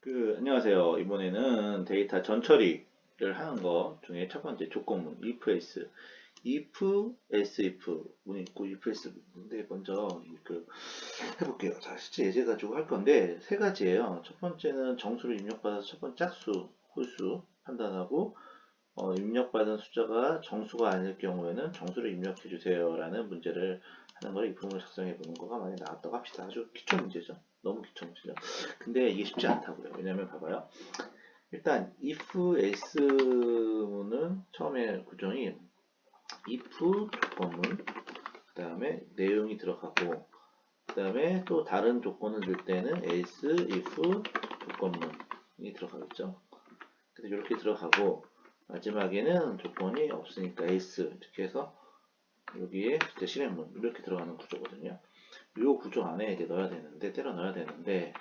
그, 안녕하세요. 이번에는 데이터 전처리를 하는 거 중에 첫 번째 조건문, if else. if, else if 문이 있고 if else 문인데 먼저 그 해볼게요. 자, 실제 예제 가지고 할 건데 세 가지예요. 첫 번째는 정수를 입력받아서 첫 번째 짝수, 홀수 판단하고 어, 입력받은 숫자가 정수가 아닐 경우에는 정수를 입력해 주세요 라는 문제를 하는 걸 if문을 작성해 보는 거가 만약에 나왔다고 합시다. 아주 기초 문제죠. 너무 기초 문제죠. 근데 이게 쉽지 않다고요. 왜냐면 봐봐요. 일단 if else 문은 처음에 구정이 if 조건문 그 다음에 내용이 들어가고 그 다음에 또 다른 조건을 넣을 때는 else if 조건문이 들어가겠죠. 그래서 이렇게 들어가고 마지막에는 조건이 없으니까 else 이렇게 해서 여기에 이제 실행문 이렇게 들어가는 구조거든요. 이 구조 안에 이제 넣어야 되는데 때려 넣어야 되는데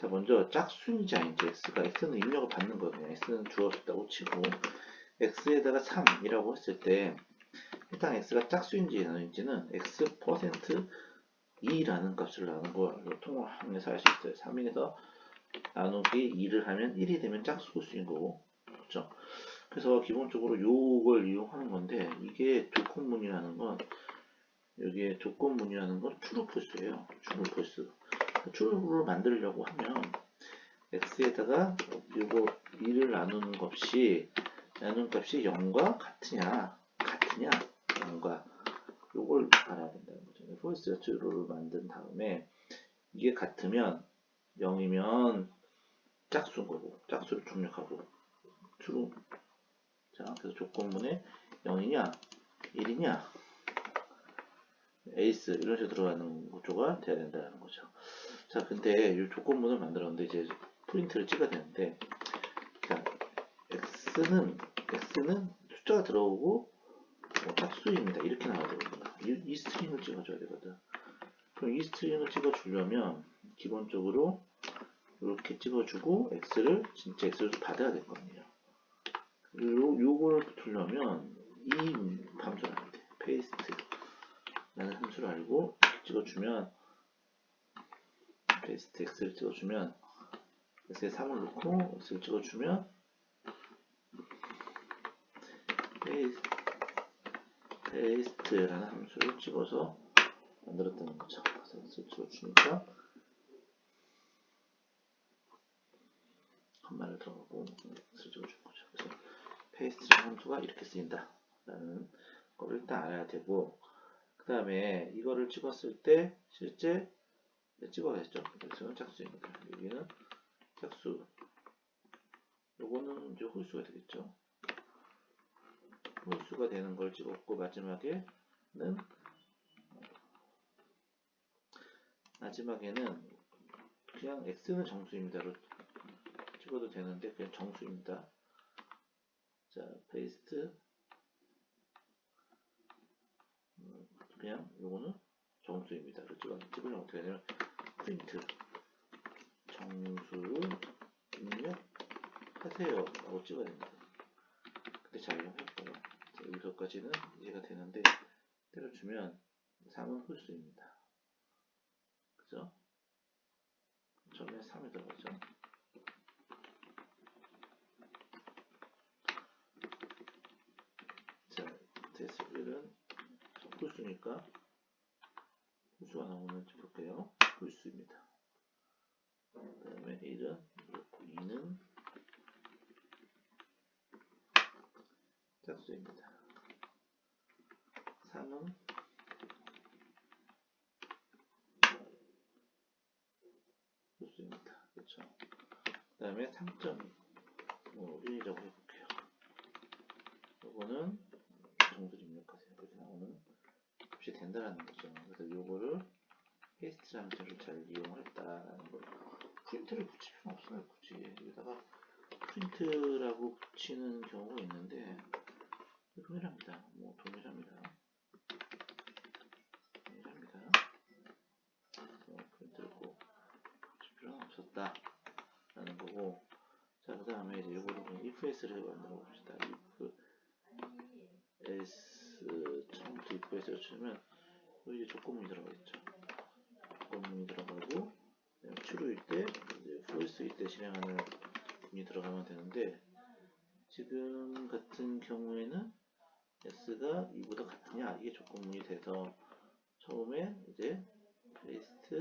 자 먼저 짝수인지 아닌지 x가 x는 입력을 받는 거거든요. x는 주어졌다고 치고 x에다가 3이라고 했을 때 일단 x가 짝수인지 아닌지는 x 퍼센트 2라는 값을 나눈 거 통합해서 알 수 있어요. 3에서 나누기 2를 하면 1이 되면 짝수 수인 거고 그렇죠? 그래서 기본적으로 요걸 이용하는 건데 이게 조건문이라는 건 여기에 조건문이라는 건 트루폴스예요. 트루폴스. 트루를 만들려고 하면 x에다가 요거 2를 나누는 값이 나누는 값이 0과 같으냐 같으냐 0과 요걸 알아야 된다는 거죠. false true를 만든 다음에 이게 같으면 0이면 짝수인 거고 짝수를 출력하고 true 자 그래서 조건문에 0이냐 1이냐 에이스 이런 식으로 들어가는 구조가 돼야 된다는 거죠. 자, 근데 이 조건문을 만들었는데 이제 프린트를 찍어야 되는데, 자, x는 x는 숫자가 들어오고 뭐 짝수입니다. 이렇게 나와야 되거든요. 이, 이 스트링을 찍어줘야 되거든. 그럼 이 스트링을 찍어주려면 기본적으로 이렇게 찍어주고 x를 진짜 x를 받아야 될 거예 요. 요거를 붙으려면 이 함수를 하면 돼. 페이스트. 라는 함수를 알고 찍어주면 베스트 x를 찍어주면 x에 3을 넣고 x를 찍어주면 페이스트라는 함수를 찍어서 만들었다는 거죠. 그래서 x를 찍어주니까 컴마를 들어가고 x를 찍어주는 거죠. 페이스트라는 함수가 이렇게 쓰인다 라는 걸 일단 알아야 되고 그 다음에 이거를 찍었을 때 실제 찍어야겠죠. 여기서는 짝수입니다. 여기는 짝수. 요거는 이제 홀수가 되겠죠. 홀수가 되는 걸 찍었고 마지막에는 마지막에는 그냥 x는 정수입니다로 찍어도 되는데 그냥 정수입니다. 자, 페이스트 그냥 요거는 정수입니다. 찍어, 찍으면 어떻게 되냐면 프린트 정수를 입력하세요 라고 찍어야 됩니다. 근데? 자, 여기서까지는 이해가 되는데 때려주면 3은 홀수입니다. 그죠? 처음에 3이 들어가죠. 자, 데스빌은 홀수니까 홀수가 나오는지 볼게요. 홀수입니다. 그 다음에 1은 이렇고 2는 짝수입니다. 3은 홀수입니다. 그렇죠. 그 다음에 3.1이라고 해볼게요. 이거는 정수를 입력하세요. 이렇게 나오는 값이 된다라는 거죠. 그래서 요거를 페이스트 함수를 잘 이용을 했다라는 거. 프린트를 붙일 필요는 없어요. 굳이 여기다가 프린트라고 붙이는 경우가 있는데 동일합니다. 뭐 동일합니다. 동일합니다. 뭐 프린트를 꼭 붙일 필요는 없었다 라는 거고. 자, 그 다음에 이제 요거를 그냥 if s를 만들어 봅시다. if s s를 치면 여기 조건문이 들어가겠죠. 조건문이 들어가고 true일 때 이제 트윗 때 실행하는 문이 들어가면 되는데 지금 같은 경우에는 s가 2보다 같으냐 이게 조건문이 돼서 처음에 이제 paste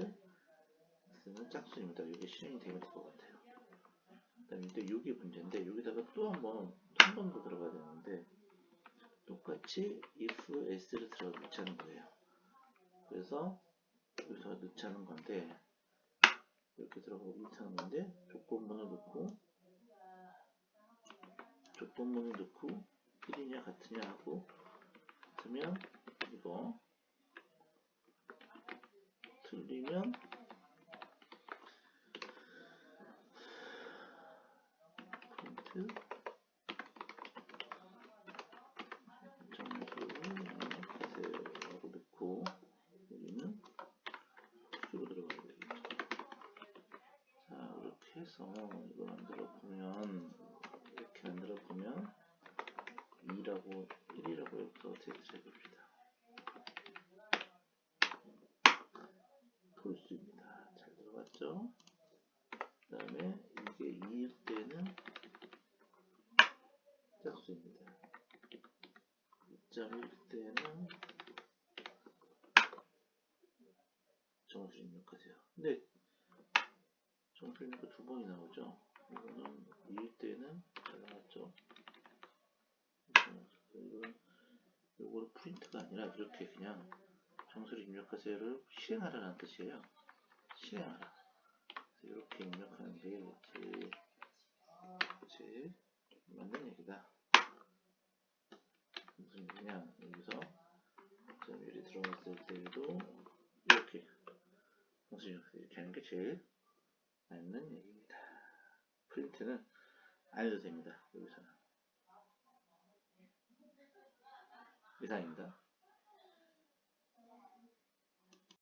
s는 짝수입니다. 이게 실행이 되면 될 것 같아요. 그 다음에 이제 6이 문제인데 여기다가 또 한번 한 번 더 들어가야 되는데 똑같이 if s를 들어가 넣자는 거예요. 그래서 여기서 넣자는 건데 이렇게 들어가고 넣자는 건데 조건문을 넣고 조건문을 넣고 1이냐 같으냐 하고 같으면 이거 틀리면 프린트 점수를 입력하세요라고 넣고 여기는 복수로 들어가야 되겠죠. 자 해서 이거 만들어 보면 이렇게 만들어 보면 2라고 1이라고 여기서 제시해 봅시다. 볼수입니다. 잘 들어갔죠? 그 다음에 이게 2일 때는 짝수입니다. 2.1 때는 정수 입력하세요. 근데 입력 두 번이 나오죠? 이거는 2일 때는 잘 나왔죠? 이건 요거는 프린트가 아니라 이렇게 그냥 정수를 입력하세요를 실행하라는 뜻이에요. 실행하라. 이렇게 입력하는 게 제일, 제일 맞는 얘기다. 무슨 얘기냐? 여기서 점유율이 들어갔을 때도 이렇게 정수 입력하세요. 이렇게 하는 게 제일 맞는 얘기입니다. 프린트는 안 해도 됩니다. 여기서는. 이상입니다.